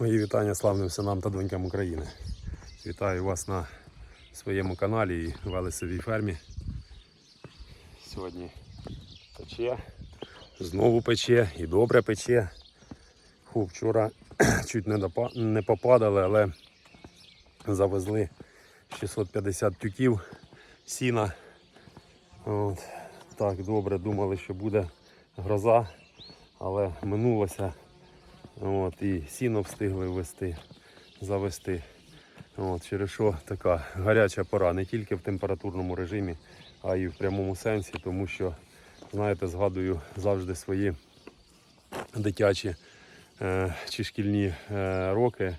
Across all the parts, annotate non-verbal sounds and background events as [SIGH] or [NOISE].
Мої вітання славним синам та донькам України. Вітаю вас на своєму каналі і Велесовій фермі. Сьогодні пече, знову пече і добре пече. Фу, вчора [CLEARS THROAT] чуть не, не попадали, але завезли 650 тюків сіна. От. Так, добре, думали, що буде гроза, але минулося. От, і сіно встигли ввести, завести. От, через що така гаряча пора не тільки в температурному режимі, а й в прямому сенсі, тому що, знаєте, згадую завжди свої дитячі е, чи шкільні е, роки.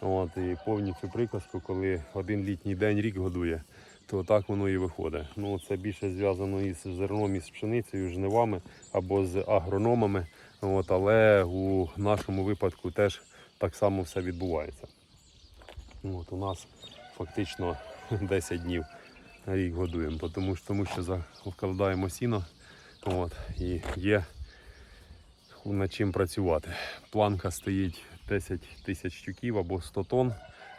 От, і повністю приказку, коли один літній день рік годує, то так воно і виходить. Ну, це більше зв'язано із зерном, із пшеницею, жнивами або з агрономами. От, але у нашому випадку теж так само все відбувається. От, у нас фактично [LAUGHS] 10 днів рік годуємо, тому, що- тому що за- вкладаємо сіно от, і є над чим працювати. Планка стоїть 10 тисяч тюків або 100 тонн.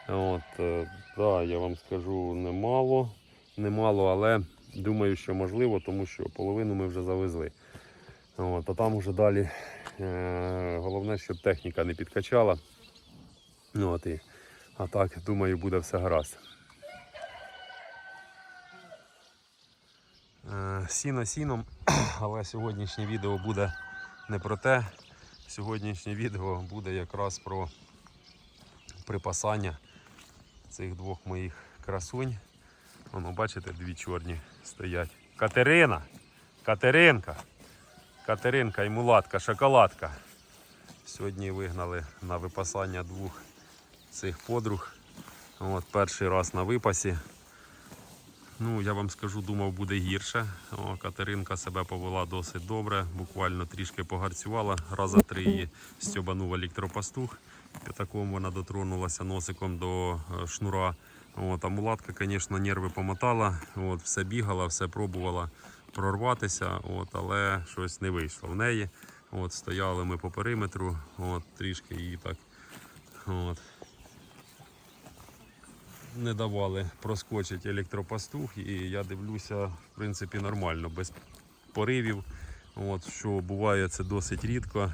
От, е, да, я вам скажу немало, немало, але думаю, що можливо, тому що половину ми вже завезли. От, а там вже далі е, головне, щоб техніка не підкачала. От, і, а так, думаю, буде все гаразд. Е, Сіно сіном, [CLEARS THROAT] але сьогоднішнє відео буде не про те. Сьогоднішнє відео буде якраз про припасання цих двох моїх красунь. Воно, бачите, дві чорні стоять. Катерина! Катеринка! Катеринка і мулатка, шоколадка. Сьогодні вигнали на випасання двох цих подруг. От, перший раз на випасі. Ну, я вам скажу, думав, буде гірше. О, Катеринка себе повела досить добре, буквально трішки погарцювала, раза три її стьобанув електропастух. П'ятаком вона дотронулася носиком до е, шнура. От, а мулатка, звісно, нерви помотала, от, все бігала, все пробувала прорватися, от, але щось не вийшло в неї. От, стояли ми по периметру, от, трішки її так. От, не давали проскочити електропастух, і я дивлюся, в принципі, нормально, без поривів. От, що буває це досить рідко.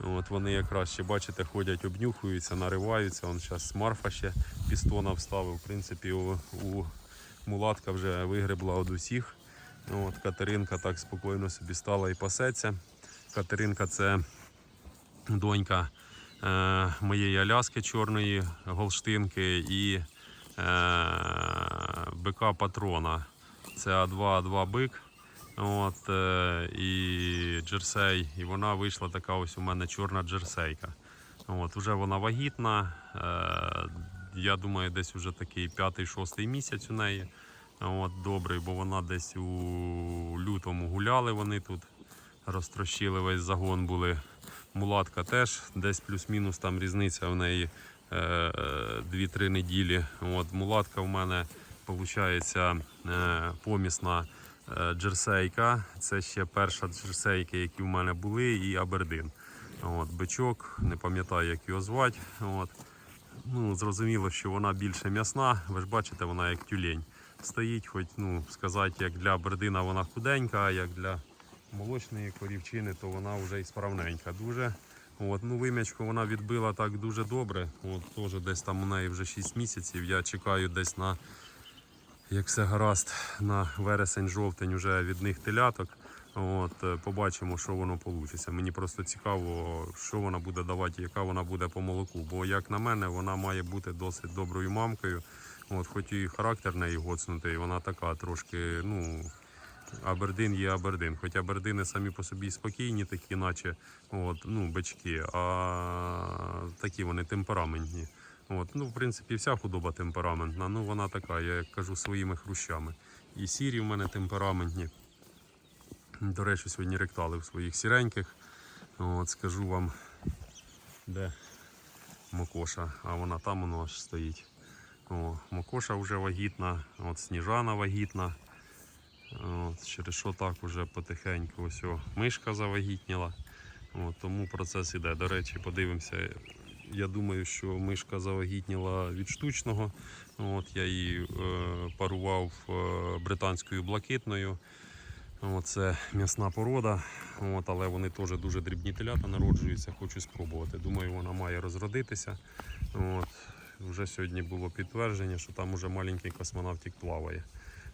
От, вони якраз ще, бачите, ходять, обнюхуються, нариваються. Он зараз Марфа ще пістона вставив. В принципі, у, у мулатка вже вигребла від усіх. От, Катеринка так спокійно собі стала і пасеться. Катеринка це донька е, моєї Аляски чорної голштинки і е, бика патрона. Це А2, А2 бик. От, е, і джерсей. І вона вийшла така ось у мене чорна джерсейка. От, вже вона вагітна. Е, я думаю, десь вже такий п'ятий-шостий місяць у неї. От, добрий, бо вона десь у лютому гуляли вони тут, розтрощили весь загон були. Мулатка теж десь плюс-мінус там різниця в неї е, е, 2-3 неділі. От, мулатка в мене виходить помісна джерсейка. Це ще перша джерсейка, які в мене були, і Абердин. От, бичок, не пам'ятаю, як його звати. От. Ну, зрозуміло, що вона більше м'ясна. Ви ж бачите, вона як тюлень. Стоїть, хоч ну, сказати, як для Абердина вона худенька, а як для молочної корівчини, то вона вже і справненька дуже. От, ну, вим'ячку вона відбила так дуже добре. От, теж десь там у неї вже 6 місяців. Я чекаю десь на, як все гаразд, на вересень-жовтень вже від них теляток. От, е, побачимо, що воно вийде. Мені просто цікаво, що вона буде давати, яка вона буде по молоку. Бо, як на мене, вона має бути досить доброю мамкою. От, хоч і характер неї гоцнутий, вона така трошки, ну, Абердин є Абердин. Хоча Абердини самі по собі спокійні, такі, наче от, ну, бички, а такі вони темпераментні. От, ну, в принципі, вся худоба темпераментна. Ну, вона така, я кажу, своїми хрущами. І сірі в мене темпераментні. До речі, сьогодні ректали в своїх сіреньких. От, скажу вам, де Мокоша, а вона там воно аж стоїть. О, Мокоша вже вагітна, от Сніжана вагітна. От, через що так уже потихеньку ось о, мишка завагітніла. От, тому процес іде. До речі, подивимося, я думаю, що мишка завагітніла від штучного. От, я її е, парував е, британською блакитною. Це м'ясна порода, от, але вони теж дуже дрібні телята народжуються, хочу спробувати. Думаю, вона має розродитися. От, вже сьогодні було підтвердження, що там уже маленький космонавтик плаває.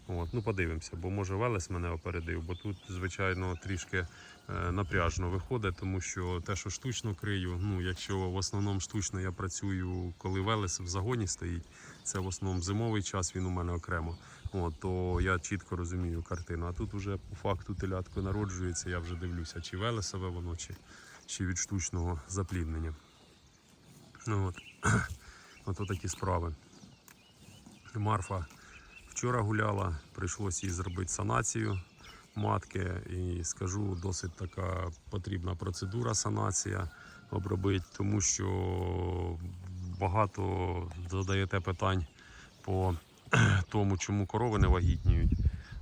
От, ну подивимося, бо може Велес мене опередив, бо тут, звичайно, трішки е, напряжно виходить, тому що те, що штучно крию, ну якщо в основному штучно я працюю, коли Велес в загоні стоїть, це в основному зимовий час, він у мене окремо. От, то я чітко розумію картину. А тут вже по факту телятко народжується, я вже дивлюся, чи Велесове воно, чи, чи від штучного запліднення. Ну, от. [CLEARS THROAT] Ото такі справи. Марфа вчора гуляла, прийшлося їй зробити санацію матки. І скажу, досить така потрібна процедура санація обробити, тому що багато задаєте питань по [CLEARS THROAT] тому, чому корови не вагітніють.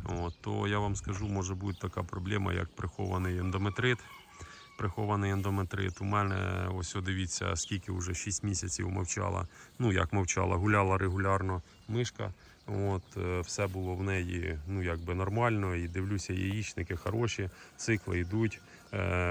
От, то я вам скажу, може бути така проблема, як прихований ендометрит. Прихований ендометрит. У мене ось дивіться, скільки вже 6 місяців мовчала. Ну як мовчала, гуляла регулярно мишка. От, е, все було в неї ну, якби нормально. І дивлюся, яєчники хороші, цикли йдуть,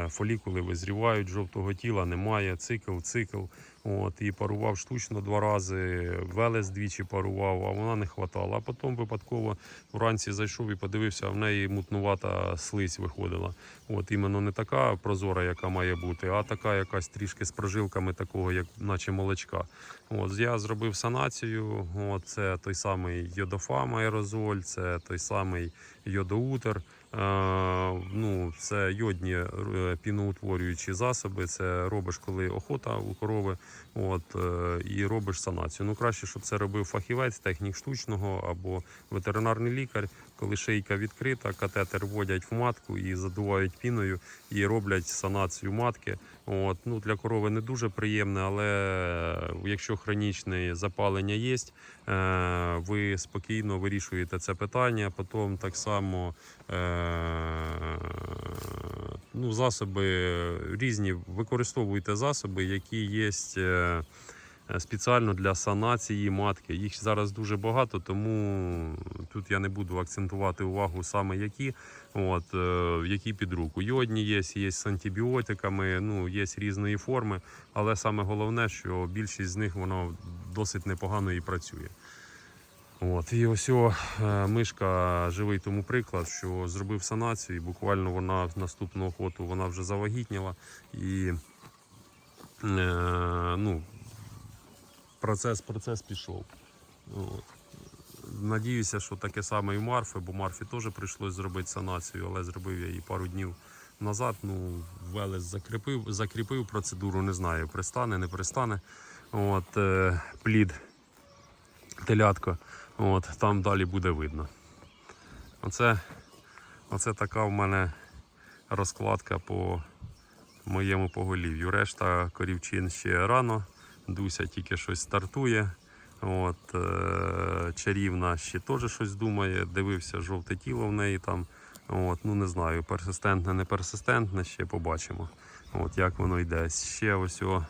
фолікули визрівають, жовтого тіла немає, цикл, цикл. От, і парував штучно два рази, велес двічі парував, а вона не хватала. А потім випадково вранці зайшов і подивився, а в неї мутнувата слизь виходила. От іменно не така прозора, яка має бути, а така якась трішки з прожилками такого, як наче молочка. От, я зробив санацію. От, це той самий йодофам аерозоль, це той самий йодоутер. Е, ну, це йодні е, піноутворюючі засоби. Це робиш, коли охота у корови, от, е, і робиш санацію. Ну, краще, щоб це робив фахівець, технік штучного або ветеринарний лікар, коли шийка відкрита, катетер вводять в матку і задувають піною і роблять санацію матки. От, ну, для корови не дуже приємне, але якщо хронічне запалення є, е, ви спокійно вирішуєте це питання. Потім так само е, ну, засоби різні, використовуйте засоби, які є. Е, Спеціально для санації матки. Їх зараз дуже багато, тому тут я не буду акцентувати увагу саме які, от, е, які під руку. Йодні є, є з антибіотиками, ну, є різної форми, але саме головне, що більшість з них воно досить непогано і працює. От, і ось о, е, мишка живий тому приклад, що зробив санацію, і буквально вона в наступну охоту вона вже завагітніла. І е, ну, процес, процес пішов. От. Надіюся, що таке саме і в Марфи, бо Марфі теж прийшлось зробити санацію, але зробив я її пару днів назад. Ну, Велес закріпив, закріпив процедуру, не знаю, пристане, не пристане. От, е, плід, телятко. От, там далі буде видно. Оце, оце така в мене розкладка по моєму поголів'ю. Решта корівчин ще рано. Дуся тільки щось стартує. От, е, чарівна ще теж щось думає. Дивився жовте тіло в неї там. От, ну не знаю, персистентне, не персистентне, ще побачимо. От, як воно йде. Ще ось о,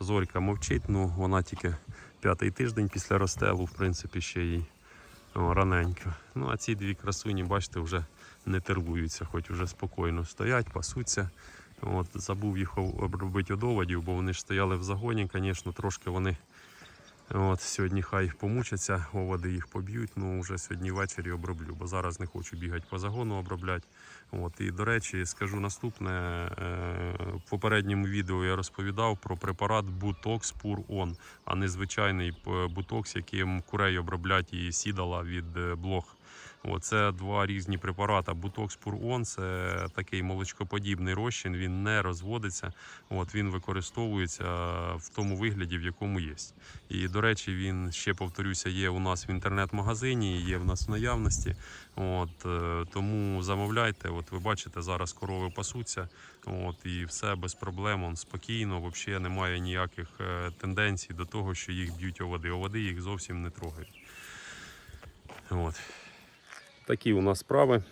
зорька мовчить, ну вона тільки п'ятий тиждень після розстелу, в принципі, ще їй раненько. Ну а ці дві красуні, бачите, вже не тервуються, хоч вже спокійно стоять, пасуться. От, забув їх обробити одоводів, бо вони ж стояли в загоні. Звісно, трошки вони от, сьогодні хай помучаться, оводи їх поб'ють. Ну вже сьогодні ввечері оброблю, бо зараз не хочу бігати по загону обробляти. От, і до речі, скажу наступне. Е, В попередньому відео я розповідав про препарат Бутокс Пур Он, а не звичайний бутокс, яким курей оброблять і сідала від е, блох. О, Це два різні препарати. Бутокс Пурон це такий молочкоподібний розчин, він не розводиться. От, він використовується в тому вигляді, в якому є. І, до речі, він ще повторюся, є у нас в інтернет-магазині, є в нас в наявності. От, е, тому замовляйте. От ви бачите, зараз корови пасуться. От, і все без проблем, он спокійно, взагалі немає ніяких е, тенденцій до того, що їх б'ють оводи. Оводи їх зовсім не трогають. От. Такі у нас справи.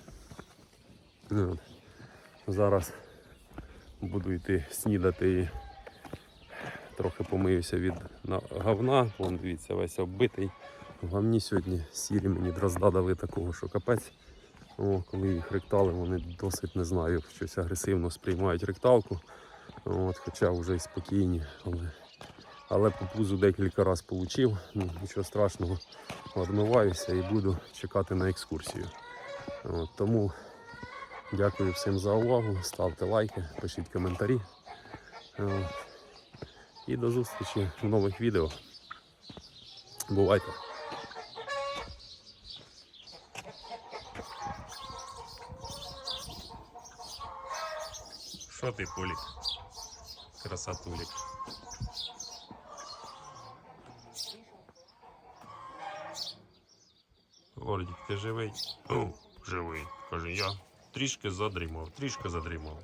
Зараз буду йти снідати і трохи помиюся від говна. Вон, дивіться, весь оббитий. В говні сьогодні сірі мені дрозда дали такого, що капець. О, коли їх ректали, вони досить не знаю, щось агресивно сприймають ректалку. От, хоча вже й спокійні. Але, але по пузу декілька разів получив. Ну, нічого страшного, відмиваюся і буду чекати на екскурсію. От, тому дякую всім за увагу. Ставте лайки, пишіть коментарі. І до зустрічі в нових відео. Бувайте! Що ти, Полік? Красотулік. Ордік, ти живий? О, живий. Каже, я трішки задрімав, трішки задрімав.